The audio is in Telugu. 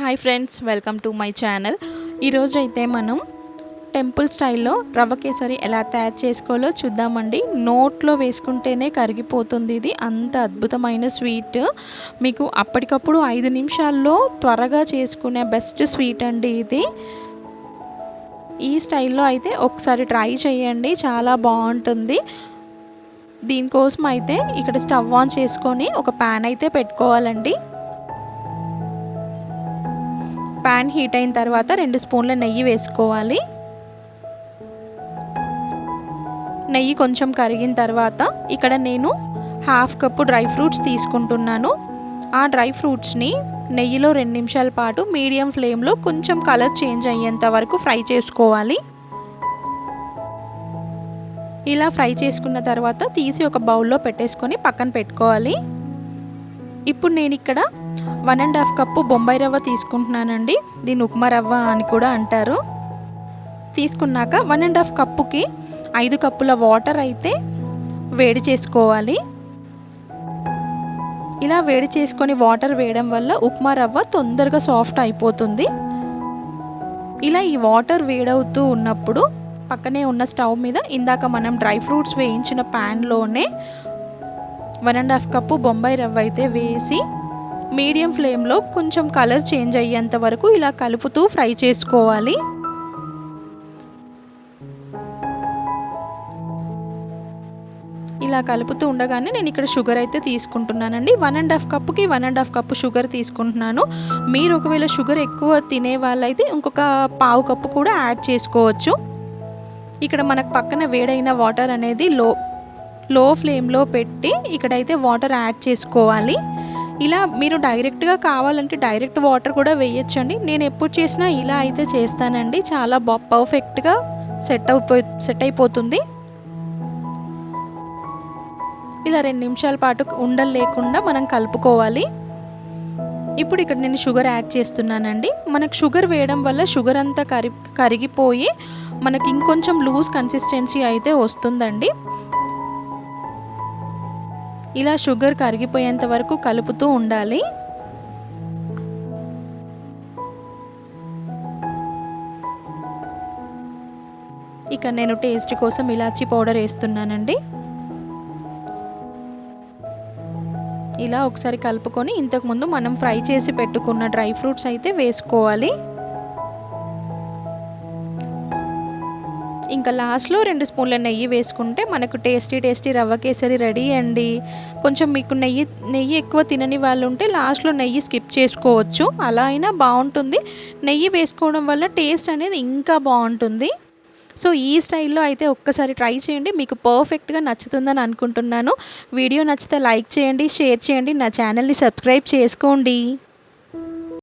Hi friends welcome to my channel. ఈరోజు అయితే మనం టెంపుల్ స్టైల్లో రవ్వ కేసరి ఎలా తయారు చేసుకోవాలో చూద్దామండి. నోట్లో వేసుకుంటేనే కరిగిపోతుంది ఇది. అంత అద్భుతమైన స్వీట్. మీకు అప్పటికప్పుడు ఐదు నిమిషాల్లో త్వరగా చేసుకునే బెస్ట్ స్వీట్ అండి ఇది. ఈ స్టైల్లో అయితే ఒకసారి ట్రై చేయండి. చాలా బాగుంటుంది. దీనికోసం అయితే ఇక్కడ స్టవ్ ఆన్ చేసుకొని ఒక ప్యాన్ అయితే పెట్టుకోవాలండి. ప్యాన్ హీట్ అయిన తర్వాత రెండు స్పూన్ల నెయ్యి వేసుకోవాలి. నెయ్యి కొంచెం కరిగిన తర్వాత ఇక్కడ నేను హాఫ్ కప్పు డ్రై ఫ్రూట్స్ తీసుకుంటున్నాను. ఆ డ్రై ఫ్రూట్స్ని నెయ్యిలో రెండు నిమిషాల పాటు మీడియం ఫ్లేమ్లో కొంచెం కలర్ చేంజ్ అయ్యేంత వరకు ఫ్రై చేసుకోవాలి. ఇలా ఫ్రై చేసుకున్న తర్వాత తీసి ఒక బౌల్లో పెట్టేసుకొని పక్కన పెట్టుకోవాలి. ఇప్పుడు నేను ఇక్కడ one and half cup Bombay రవ్వ తీసుకుంటున్నానండి. దీన్ని ఉప్మా రవ్వ అని కూడా అంటారు. తీసుకున్నాక వన్ అండ్ హాఫ్ కప్పుకి ఐదు కప్పుల వాటర్ అయితే వేడి చేసుకోవాలి. ఇలా వేడి చేసుకొని వాటర్ వేయడం వల్ల ఉప్మా రవ్వ తొందరగా సాఫ్ట్ అయిపోతుంది. ఇలా ఈ వాటర్ వేడవుతూ ఉన్నప్పుడు పక్కనే ఉన్న స్టవ్ మీద ఇందాక మనం డ్రై ఫ్రూట్స్ వేయించిన ప్యాన్లోనే one and half cup Bombay రవ్వ అయితే వేసి మీడియం ఫ్లేమ్లో కొంచెం కలర్ చేంజ్ అయ్యేంత వరకు ఇలా కలుపుతూ ఫ్రై చేసుకోవాలి. ఇలా కలుపుతూ ఉండగానే నేను ఇక్కడ షుగర్ అయితే తీసుకుంటున్నానండి. వన్ అండ్ హాఫ్ కప్పుకి one and half cup sugar తీసుకుంటున్నాను. మీరు ఒకవేళ షుగర్ ఎక్కువ తినే వాళ్ళైతే ఇంకొక పావు కప్పు కూడా యాడ్ చేసుకోవచ్చు. ఇక్కడ మనకు పక్కన వేడైన వాటర్ అనేది లో లో ఫ్లేమ్లో పెట్టి ఇక్కడైతే వాటర్ యాడ్ చేసుకోవాలి. ఇలా మీరు డైరెక్ట్గా కావాలంటే డైరెక్ట్ వాటర్ కూడా వేయచ్చండి. నేను ఎప్పుడు చేసినా ఇలా అయితే చేస్తానండి. చాలా బా పర్ఫెక్ట్గా సెట్ అయిపో సెట్ అయిపోతుంది. ఇలా రెండు నిమిషాల పాటు ఉండలు లేకుండా మనం కలుపుకోవాలి. ఇప్పుడు ఇక్కడ నేను షుగర్ యాడ్ చేస్తున్నానండి. మనకు షుగర్ వేయడం వల్ల షుగర్ అంతా కరి కరిగిపోయి మనకి ఇంకొంచెం లూజ్ కన్సిస్టెన్సీ అయితే వస్తుందండి. ఇలా షుగర్ కరిగిపోయేంత వరకు కలుపుతూ ఉండాలి. ఇక నేను టేస్ట్ కోసం ఇలాచీ పౌడర్ వేస్తున్నానండి. ఇలా ఒకసారి కలుపుకొని ఇంతకుముందు మనం ఫ్రై చేసి పెట్టుకున్న డ్రై ఫ్రూట్స్ అయితే వేసుకోవాలి. ఇంకా లాస్ట్లో రెండు స్పూన్ల నెయ్యి వేసుకుంటే మనకు టేస్టీ టేస్టీ రవ్వ కేసరి రెడీ అండి. కొంచెం మీకు నెయ్యి నెయ్యి ఎక్కువ తినని వాళ్ళు ఉంటే లాస్ట్లో నెయ్యి స్కిప్ చేసుకోవచ్చు. అలా అయినా బాగుంటుంది. నెయ్యి వేసుకోవడం వల్ల టేస్ట్ అనేది ఇంకా బాగుంటుంది. సో ఈ స్టైల్లో అయితే ఒక్కసారి ట్రై చేయండి. మీకు పర్ఫెక్ట్గా నచ్చుతుందని అనుకుంటున్నాను. వీడియో నచ్చితే లైక్ చేయండి షేర్ చేయండి. నా ఛానల్ని సబ్స్క్రైబ్ చేసుకోండి.